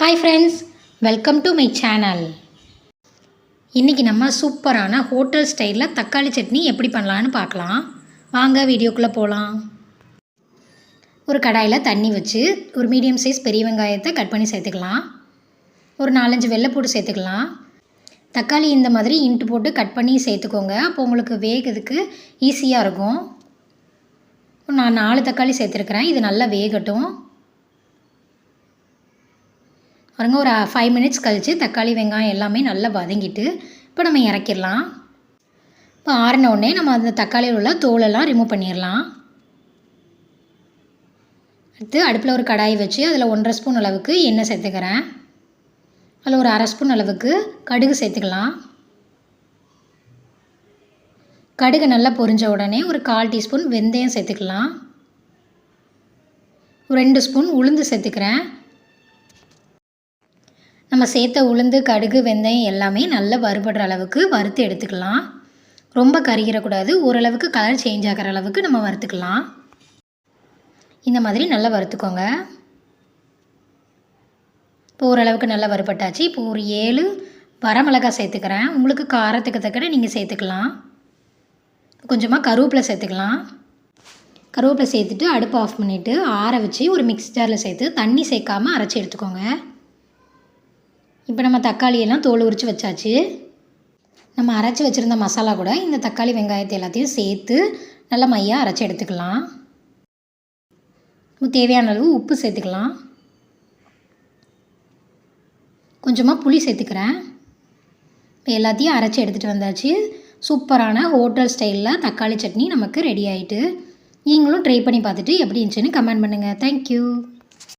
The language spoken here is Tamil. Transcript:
Hi friends welcome to my channel இன்றைக்கி நம்ம சூப்பரான ஹோட்டல் ஸ்டைலில் தக்காளி சட்னி எப்படி பண்ணலான்னு பார்க்கலாம். வாங்க வீடியோக்குள்ளே போகலாம் ஒரு கடாயில் தண்ணி வச்சு ஒரு மீடியம் சைஸ் பெரிய வெங்காயத்தை கட் பண்ணி சேர்த்துக்கலாம். ஒரு நாலஞ்சு வெள்ளைப்பூடு சேர்த்துக்கலாம். தக்காளி இந்த மாதிரி இன்ட்டு போட்டு கட் பண்ணி சேர்த்துக்கோங்க. அப்போ உங்களுக்கு வேகிறதுக்கு ஈஸியாக இருக்கும். நான் நாலு தக்காளி சேர்த்துருக்குறேன். இது நல்லா வேகட்டும். பாருங்க ஒரு ஃபைவ் மினிட்ஸ் கழித்து தக்காளி வெங்காயம் எல்லாமே நல்லா வதங்கிட்டு இப்போ நம்ம இறக்கிடலாம். இப்போ ஆறினோடனே நம்ம அந்த தக்காளியில் உள்ள தோலெல்லாம் ரிமூவ் பண்ணிடலாம். அடுத்து அடுப்பில் ஒரு கடாய் வச்சு அதில் ஒன்றரை ஸ்பூன் அளவுக்கு எண்ணெய் சேர்த்துக்கிறேன். அதில் ஒரு அரை ஸ்பூன் அளவுக்கு கடுகு சேர்த்துக்கலாம். கடுகு நல்லா பொரிஞ்ச உடனே ஒரு கால் டீஸ்பூன் வெந்தயம் சேர்த்துக்கலாம். ஒரு ரெண்டு ஸ்பூன் உளுந்து சேர்த்துக்கிறேன். நம்ம சேர்த்த உளுந்து கடுகு வெந்தயம் எல்லாமே நல்லா வறுபடுற அளவுக்கு வறுத்து எடுத்துக்கலாம். ரொம்ப கருகிடக்கூடாது. ஓரளவுக்கு கலர் சேஞ்ச் ஆகிற அளவுக்கு நம்ம வறுத்துக்கலாம். இந்த மாதிரி நல்லா வறுத்துக்கோங்க. இப்போ ஓரளவுக்கு நல்லா வறுபட்டாச்சு. இப்போ ஒரு ஏழு வரமிளகாய் சேர்த்துக்கிறேன். உங்களுக்கு காரத்துக்கு தக்கன நீங்கள் சேர்த்துக்கலாம். கொஞ்சமாக கருவேப்பிலை சேர்த்துக்கலாம். கருவேப்பிலை சேர்த்துட்டு அடுப்பு ஆஃப் பண்ணிவிட்டு ஆற வச்சு ஒரு மிக்ஸ் ஜாரில் சேர்த்து தண்ணி சேர்க்காமல் அரைச்சி எடுத்துக்கோங்க. இப்போ நம்ம தக்காளியெல்லாம் தோல் உரித்து வச்சாச்சு. நம்ம அரைச்சி வச்சுருந்த மசாலா கூட இந்த தக்காளி வெங்காயத்தை எல்லாத்தையும் சேர்த்து நல்லா மையாக அரைச்சி எடுத்துக்கலாம். தேவையான அளவு உப்பு சேர்த்துக்கலாம். கொஞ்சமாக புளி சேர்த்துக்கிறேன். இப்போ எல்லாத்தையும் அரைச்சி எடுத்துகிட்டு வந்தாச்சு. சூப்பரான ஹோட்டல் ஸ்டைலில் தக்காளி சட்னி நமக்கு ரெடி ஆகிட்டு நீங்களும் ட்ரை பண்ணி பார்த்துட்டு எப்படி இருந்துச்சுன்னு கமெண்ட் பண்ணுங்கள் தேங்க்யூ